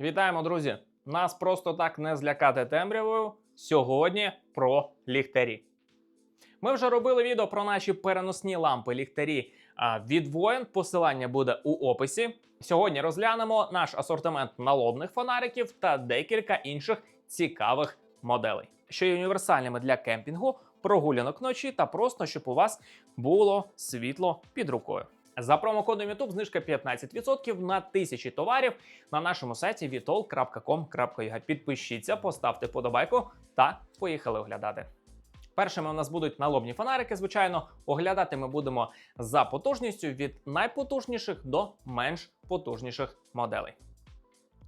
Вітаємо, друзі! Нас просто так не злякати темрявою. Сьогодні про ліхтарі. Ми вже робили відео про наші переносні лампи ліхтарі від воїн. Посилання буде у описі. Сьогодні розглянемо наш асортимент налобних фонариків та декілька інших цікавих моделей, що є універсальними для кемпінгу, прогулянок вночі та просто щоб у вас було світло під рукою. За промокодом YouTube знижка 15% на тисячі товарів на нашому сайті vitol.com.ua. Підпишіться, поставте подобайку та поїхали оглядати. Першими у нас будуть налобні фонарики. Звичайно, оглядати ми будемо за потужністю від найпотужніших до менш потужніших моделей.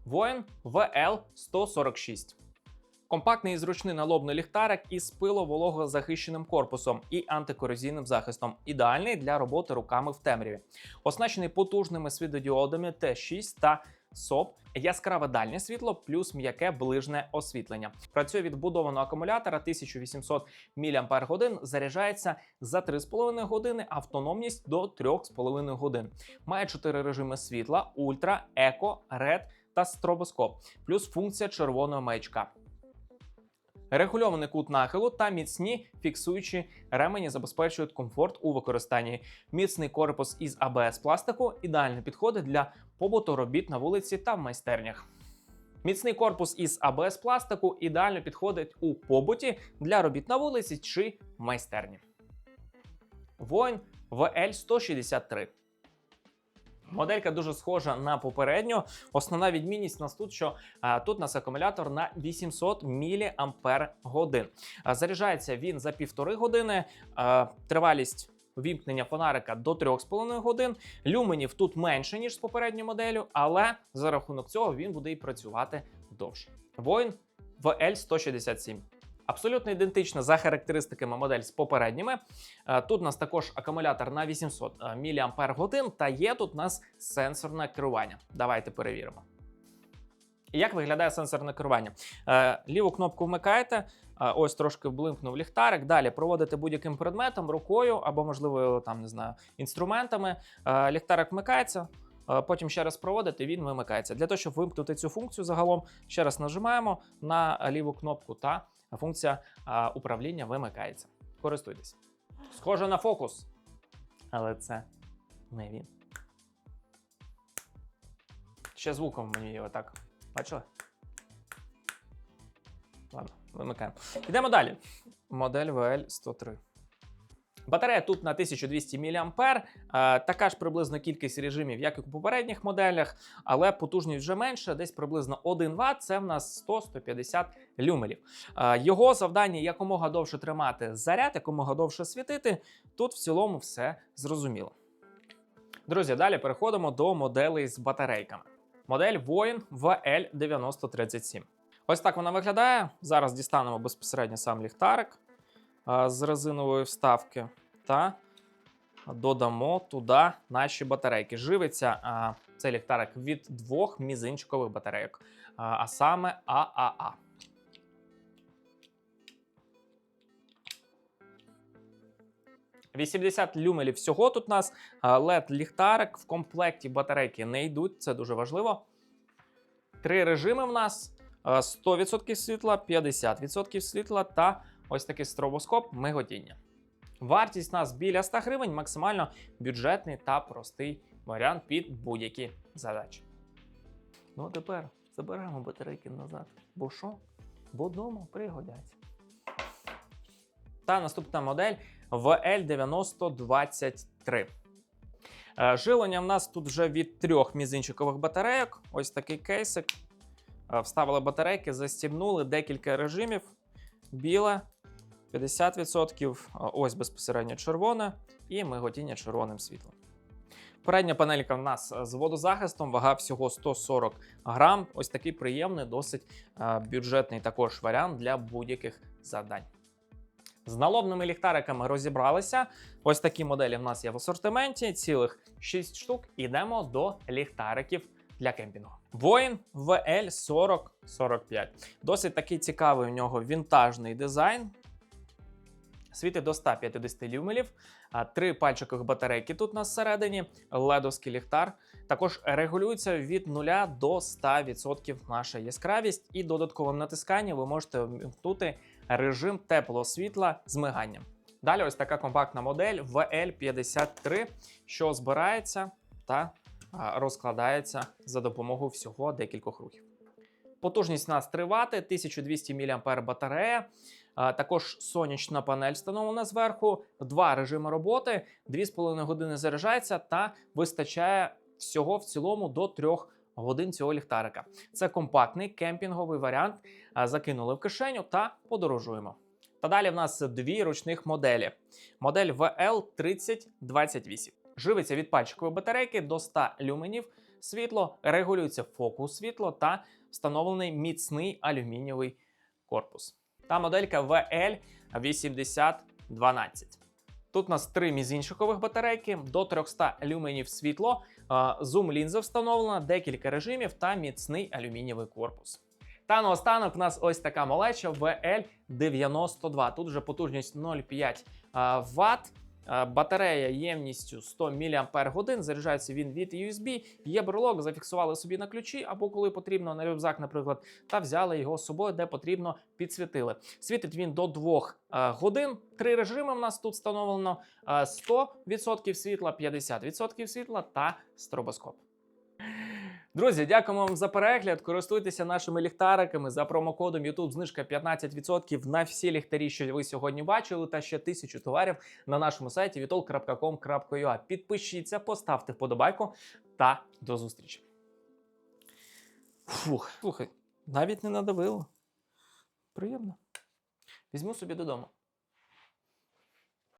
Воїн VL146. Компактний і зручний налобний ліхтарик із пило-вологозахищеним корпусом і антикорозійним захистом, ідеальний для роботи руками в темряві. Оснащений потужними світлодіодами Т6 та СОП, яскраве дальнє світло плюс м'яке ближне освітлення. Працює від вбудованого акумулятора 1800 мАч, заряджається за 3,5 години, автономність до 3,5 годин. Має 4 режими світла: ультра, еко, ред та стробоскоп, плюс функція червоного маячка. Регульований кут нахилу та міцні фіксуючі ремені забезпечують комфорт у використанні. Міцний корпус із АБС пластику ідеально підходить для побуту робіт на вулиці та в майстернях. Міцний корпус із АБС пластику ідеально підходить у побуті для робіт на вулиці чи майстерні. Воїн VL163. Моделька дуже схожа на попередню. Основна відмінність у нас тут, що а, тут у нас акумулятор на 800 мАч. Заряджається він за півтори години. А, тривалість вімкнення фонарика до 3,5 годин. Люменів тут менше, ніж з попередньою моделлю, але за рахунок цього він буде і працювати довше. Воїн VL167. Абсолютно ідентична за характеристиками модель з попередніми. Е, Тут у нас також акумулятор на 800 мАч та є тут у нас сенсорне керування. Давайте перевіримо. Як виглядає сенсорне керування? Е, Ліву кнопку вмикаєте, е, ось трошки блимкнув ліхтарик. Далі проводите будь-яким предметом, рукою або, можливо, там не знаю, інструментами. Е, Ліхтарик вмикається. Е, Потім ще раз проводите, він вимикається. Для того, щоб вимкнути цю функцію загалом, ще раз нажимаємо на ліву кнопку та функція управління вимикається. Користуйтесь. Схоже на фокус. Але це не він. Ще звуком мені його так. Бачили? Ладно, вимикаємо. Йдемо далі. Модель VL103. Батарея тут на 1200 мА, е, така ж приблизно кількість режимів, як і у попередніх моделях, але потужність вже менша, десь приблизно 1 Вт, це в нас 100-150 люмелів. Е, Його завдання якомога довше тримати заряд, якомога довше світити. Тут в цілому все зрозуміло. Друзі, далі переходимо до моделей з батарейками. Модель Воїн VL9037. Ось так вона виглядає. Зараз дістанемо безпосередньо сам ліхтарик з резинової вставки та додамо туди наші батарейки. Живиться цей ліхтарик від двох мізинчикових батарейок, а, саме ААА. «80 люмелів всього тут у нас led ліхтарик в комплекті батарейки не йдуть, це дуже важливо. Три режими в нас: е, 100% світла, 50% світла та ось такий стробоскоп миготіння. Вартість у нас біля 100 гривень, максимально бюджетний та простий варіант під будь-які задачі. Ну а тепер заберемо батарейки назад. Бо що? Бо вдома пригодяться. Та наступна модель VL9023. Е, Жилення в нас тут вже від трьох мізинчикових батарейок. Ось такий кейсик. Е, Вставили батарейки, застібнули декілька режимів. Біле 50%, е, ось безпосередньо червоне і миготіння червоним світлом. Передня панелька в нас з водозахистом, вага всього 140 грам. Ось такий приємний, досить е, бюджетний також варіант для будь-яких завдань. З налобними ліхтариками розібралися. Ось такі моделі в нас є в асортименті, цілих 6 штук. Ідемо до ліхтариків для кемпінгу. Воїн VL4045. Досить такий цікавий у нього вінтажний дизайн. Світить до 150 люмелів. три пальчикових батарейки тут у нас всередині, ледовський ліхтар. Також регулюється від 0 до 100% наша яскравість, і додатковим натисканням ви можете вмкнути режим теплого світла з миганням. Далі ось така компактна модель VL53, що збирається та розкладається за допомогою всього декількох рухів. Потужність у нас 3 Вт, 1200 мАh батарея. А, Також сонячна панель встановлена зверху, два режими роботи, 2,5 години заряджається та вистачає всього в цілому до 3 годин цього ліхтарика. Це компактний кемпінговий варіант. Закинули в кишеню та подорожуємо. Та далі в нас дві ручних моделі. Модель VL3028. Живиться від пальчикової батарейки до 100 люменів. Світло регулюється фокус світло та встановлений міцний алюмінієвий корпус. Та моделька VL8012. Тут у нас три мізіншикових батарейки до 300 люменів світло, зум лінза встановлена, декілька режимів та міцний алюмінієвий корпус. Та наостанок у нас ось така малеча VL92. Тут вже потужність 0,5 Вт. Батарея ємністю 100 мАч, заряджається він від USB. Є брелок, зафіксували собі на ключі, або коли потрібно на рюкзак, наприклад, та взяли його з собою, де потрібно, підсвітили. Світить він до 2 е, годин. Три режими в нас тут встановлено: е, 100% світла, 50% світла та стробоскоп. Друзі, дякуємо вам за перегляд. Користуйтеся нашими ліхтариками за промокодом YouTube знижка 15% на всі ліхтарі, що ви сьогодні бачили, та ще тисячу товарів на нашому сайті vitol.com.ua. Підпишіться, поставте вподобайку та до зустрічі. Фух, слухай, навіть не надавило. Приємно. Візьму собі додому.